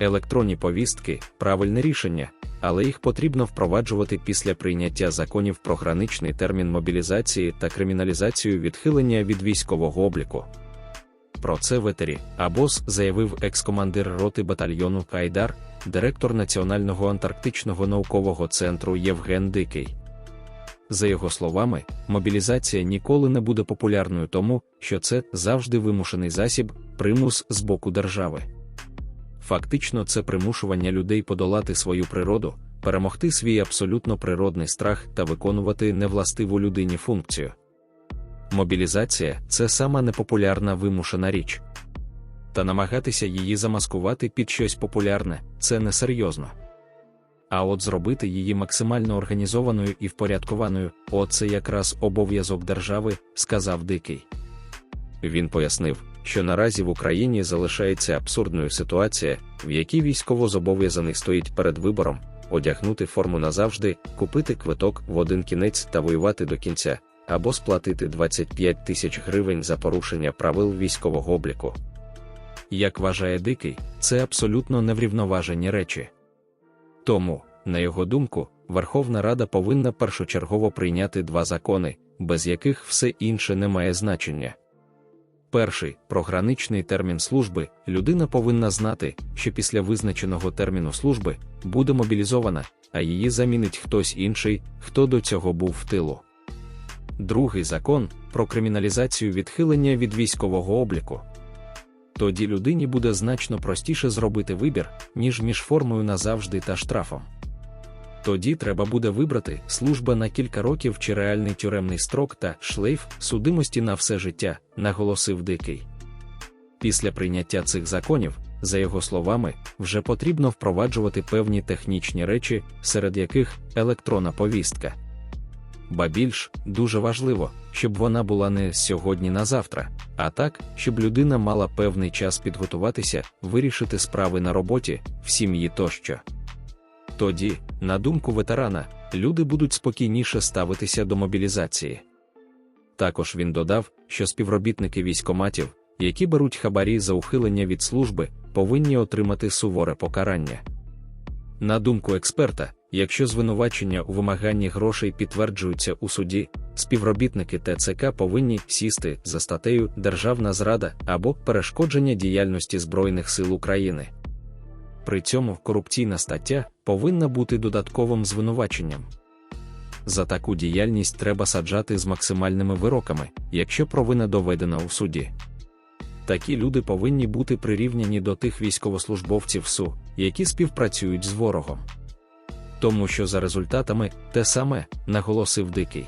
електронні повістки правильне рішення, але їх потрібно впроваджувати після прийняття законів про граничний термін мобілізації та криміналізацію відхилення від військового обліку. Про це ветері Абос заявив екс-командир роти батальйону Кайдар, директор Національного антарктичного наукового центру Євген Дикий. За його словами, мобілізація ніколи не буде популярною тому, що це завжди вимушений засіб, примус з боку держави. Фактично, це примушування людей подолати свою природу, перемогти свій абсолютно природний страх та виконувати невластиву людині функцію. Мобілізація це сама непопулярна вимушена річ. Та намагатися її замаскувати під щось популярне це несерйозно. А от зробити її максимально організованою і впорядкованою оце якраз обов'язок держави, сказав Дикий. Він пояснив, що наразі в Україні залишається абсурдною ситуація, в якій військовозобов'язаний стоїть перед вибором одягнути форму назавжди, купити квиток в один кінець та воювати до кінця, або сплатити 25 тисяч гривень за порушення правил військового обліку. Як вважає Дикий, це абсолютно неврівноважені речі. Тому, на його думку, Верховна Рада повинна першочергово прийняти два закони, без яких все інше не має значення. Перший про граничний термін служби людина повинна знати, що після визначеного терміну служби буде мобілізована, а її замінить хтось інший, хто до цього був в тилу. Другий закон про криміналізацію відхилення від військового обліку. Тоді людині буде значно простіше зробити вибір, ніж між формою назавжди та штрафом. Тоді треба буде вибрати служба на кілька років чи реальний тюремний строк та шлейф судимості на все життя, наголосив Дикий. Після прийняття цих законів, за його словами, вже потрібно впроваджувати певні технічні речі, серед яких електронна повістка. Ба більш дуже важливо, щоб вона була не сьогодні на завтра, а так, щоб людина мала певний час підготуватися, вирішити справи на роботі, в сім'ї тощо. Тоді, на думку ветерана, люди будуть спокійніше ставитися до мобілізації. Також він додав, що співробітники військоматів, які беруть хабарі за ухилення від служби, повинні отримати суворе покарання. На думку експерта, якщо звинувачення у вимаганні грошей підтверджуються у суді, співробітники ТЦК повинні сісти за статтею Державна зрада або перешкодження діяльності Збройних сил України. При цьому корупційна стаття повинна бути додатковим звинуваченням. За таку діяльність треба саджати з максимальними вироками, якщо провина доведена у суді. Такі люди повинні бути прирівняні до тих військовослужбовців СУ, які співпрацюють з ворогом. Тому що за результатами те саме наголосив Дикий.